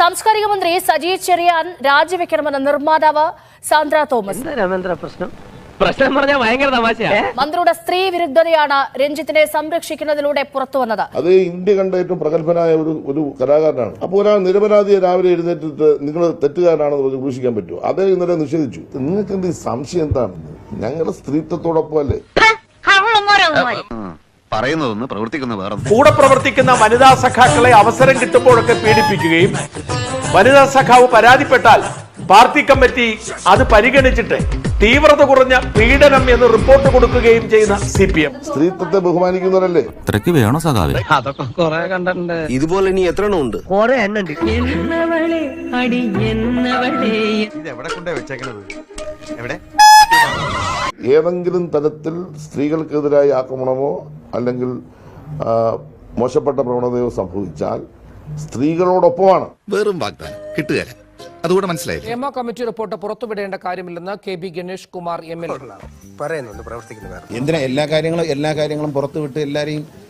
സാംസ്കാരിക മന്ത്രി സജി ചെറിയാൻ രാജിവെക്കണമെന്ന നിർമ്മാതാവ് സാന്ദ്ര തോമസ്. രാമേന്ദ്ര പ്രശ്നം? പ്രശ്നം പറഞ്ഞാൽ ഭയങ്കര തമാശയാ. മന്ത്രിയുടെ സ്ത്രീ വിരുദ്ധതയാണ് രഞ്ജിത്തിനെ സംരക്ഷിക്കുന്നതിലൂടെ പുറത്തു വന്നത്. അത് ഇന്ത്യ കണ്ട ഏറ്റവും പ്രഗത്ഭനായ ഒരു ഒരു കലാകാരനാണ്. അപ്പോൾ ഒരാൾ നിരപരാധിയെ രാവിലെ എഴുന്നേറ്റിട്ട് നിങ്ങൾ തെറ്റുകാരനാണെന്ന് പറഞ്ഞ് ഘോഷിക്കാൻ പറ്റുമോ? അതേ ഇന്നലെ നിഷേധിച്ചു. നിങ്ങൾക്ക് എന്ത് ഈ സംശയം എന്താണ് ഞങ്ങളുടെ സ്ത്രീത്വത്തോടൊപ്പം അല്ലേ? പറയുന്നതൊന്ന് പ്രവർത്തിക്കുന്ന വേറെ കൂടെ പ്രവർത്തിക്കുന്ന വനിതാ സഖാക്കളെ അവസരം കിട്ടുമ്പോഴൊക്കെ പീഡിപ്പിക്കുകയും വനിതാ സഖാവ് പരാതിപ്പെട്ടാൽ പാർട്ടി കമ്മിറ്റി അത് പരിഗണിച്ചിട്ട് തീവ്രത കുറഞ്ഞ പീഡനം എന്ന് റിപ്പോർട്ട് കൊടുക്കുകയും ചെയ്യുന്ന സി പി എം സ്ത്രീത്വത്തെ ബഹുമാനിക്കുന്നവരല്ലേ? ഇത്രയ്ക്ക് വേണോ സഖാവേ? അതൊക്കെ കൊറേ കണ്ടിട്ടുണ്ട്. ഇതുപോലെ ഇനി എത്ര എണ്ണം ഉണ്ട്? കൊറേ എവിടെ കൊണ്ടേ വെച്ചേക്കണത്? എന്നവളെ ഏതെങ്കിലും തരത്തിൽ സ്ത്രീകൾക്കെതിരായ ആക്രമണമോ അല്ലെങ്കിൽ മോശപ്പെട്ട പ്രവണതയോ സംഭവിച്ചാൽ സ്ത്രീകളോടൊപ്പമാണ്. വേറും വാഗ്ദാനം. കിട്ടുകയല്ല. അതുകൂടെ മനസ്സിലായില്ല? എം കമ്മിറ്റി റിപ്പോർട്ട് പുറത്തുവിടേണ്ട കാര്യമില്ലെന്ന് K B Ganesh Kumar M L A. പറയുന്നുണ്ട് പ്രവർത്തിക്കുന്ന എന്തിനാ എല്ലാ കാര്യങ്ങളും എല്ലാ കാര്യങ്ങളും പുറത്തുവിട്ട് എല്ലാവരെയും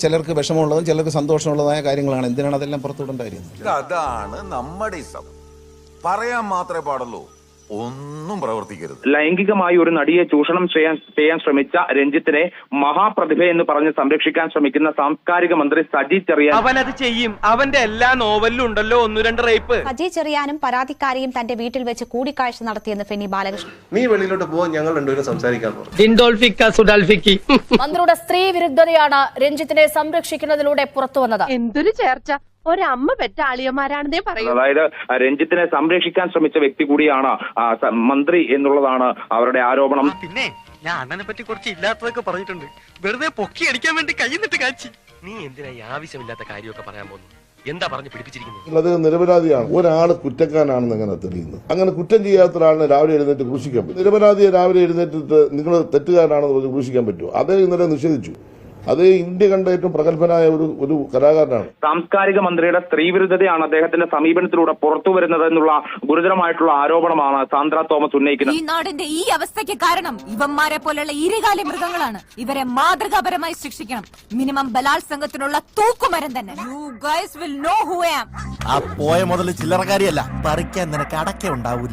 ചിലർക്ക് വിഷമമുള്ളതും ചിലർക്ക് സന്തോഷമുള്ളതായ കാര്യങ്ങളാണ്. എന്തിനാണ് അതെല്ലാം പുറത്തുവിടേണ്ട കാര്യം? അതാണ് നമ്മുടെ ഇഷ്ടം പറയാൻ മാത്രമേ പാടുള്ളൂ. ഒന്നും പ്രവർത്തിക്കരുത്. ലൈംഗികമായി ഒരു നടിയെ ചൂഷണം ചെയ്യാൻ ചെയ്യാൻ ശ്രമിച്ച രഞ്ജിത്തിനെ മഹാപ്രതിഭ എന്ന് പറഞ്ഞ് സംരക്ഷിക്കാൻ ശ്രമിക്കുന്ന സാംസ്കാരിക മന്ത്രി സജി ചെറിയാൻ അത് ചെയ്യും. അവന്റെ എല്ലാ നോവലിലും ഉണ്ടല്ലോ ഒന്നു രണ്ട് റേപ്പ്. സജി ചെറിയാനും പരാതിക്കാരിയും തന്റെ വീട്ടിൽ വെച്ച് കൂടിക്കാഴ്ച നടത്തിയെന്ന് ഫെനി ബാലകൃഷ്ണൻ. നീ വെളിയിലോട്ട് പോവാൻ ഞങ്ങൾ രണ്ടുപേരും സംസാരിക്കാൻ ഡിൻഡോൾഫിക്ക സുഡാൽഫിക്കി മന്ത്രിയുടെ സ്ത്രീ വിരുദ്ധതയാണ് രഞ്ജിത്തിനെ സംരക്ഷിക്കുന്നതിലൂടെ പുറത്തു വന്നത്. എന്തൊരു ചേർച്ച. ഒരമ്മ പെറ്റ ആളിയന്മാരാണെന്നേ പറയൂ അതായത് രഞ്ജിത്തിനെ സംരക്ഷിക്കാൻ ശ്രമിച്ച വ്യക്തി കൂടിയാണ് മന്ത്രി എന്നുള്ളതാണ് അവരുടെ ആരോപണം. പിന്നെ ഞാൻ അണ്ണനെ പറ്റി കുറച്ച് ഇല്ലാത്തതൊക്കെ പറഞ്ഞിട്ടുണ്ട്. വെറുതെ പൊക്കി അടിക്കാൻ വേണ്ടി കൈന്നിട്ട് കാച്ചി. നീ എന്തിനാ ആവശ്യമില്ലാത്ത കാര്യമൊക്കെ പറയാൻ പോകുന്നു എന്താ പറഞ്ഞു പിടിപ്പിച്ചിരിക്കുന്നത്? അത് നിരപരാധിയാണ്. ഒരാൾ കുറ്റക്കാരനാണെന്ന് എങ്ങനെ തെളിയുന്നു? അങ്ങനെ കുറ്റം ചെയ്യാത്ത ഒരാളിനെ രാവിലെ എഴുന്നേറ്റ് ക്രൂശിക്കാൻ പറ്റും. നിരപരാധിയെ രാവിലെ എഴുന്നേറ്റിട്ട് നിങ്ങൾ തെറ്റുകാരനാണെന്ന് പറഞ്ഞ് ക്രൂശിക്കാൻ പറ്റുമോ? അതേ ഇന്നലെ നിഷേധിച്ചു. അത് ഇന്ത്യ കണ്ട ഏറ്റവും പ്രഗത്ഭനായ ഒരു ഒരു കലാകാരനാണ്. സാംസ്കാരിക മന്ത്രിയുടെ സ്ത്രീവിരുദ്ധതയാണ് അദ്ദേഹത്തിന്റെ സമീപനത്തിലൂടെ പുറത്തു വരുന്നത് എന്നുള്ള ഗുരുതരമായിട്ടുള്ള ആരോപണമാണ് സാന്ദ്ര തോമസ് ഉന്നയിക്കുന്നത്. ഈ നാടിന്റെ ഈ അവസ്ഥയ്ക്ക് കാരണം ഇവന്മാരെ പോലെയുള്ള ഇരുകാലി മൃഗങ്ങളാണ്. ഇവരെ മാതൃകാപരമായി ശിക്ഷിക്കണം. മിനിമം ബലാത്സംഗത്തിനുള്ള തൂക്കുമരം തന്നെ. You guys will know who am ആ പോയ മുതൽ ചില്ലറക്കാരിയല്ല. പറിക്കാൻ നിനക്ക് അടക്ക ഉണ്ടാവൂല.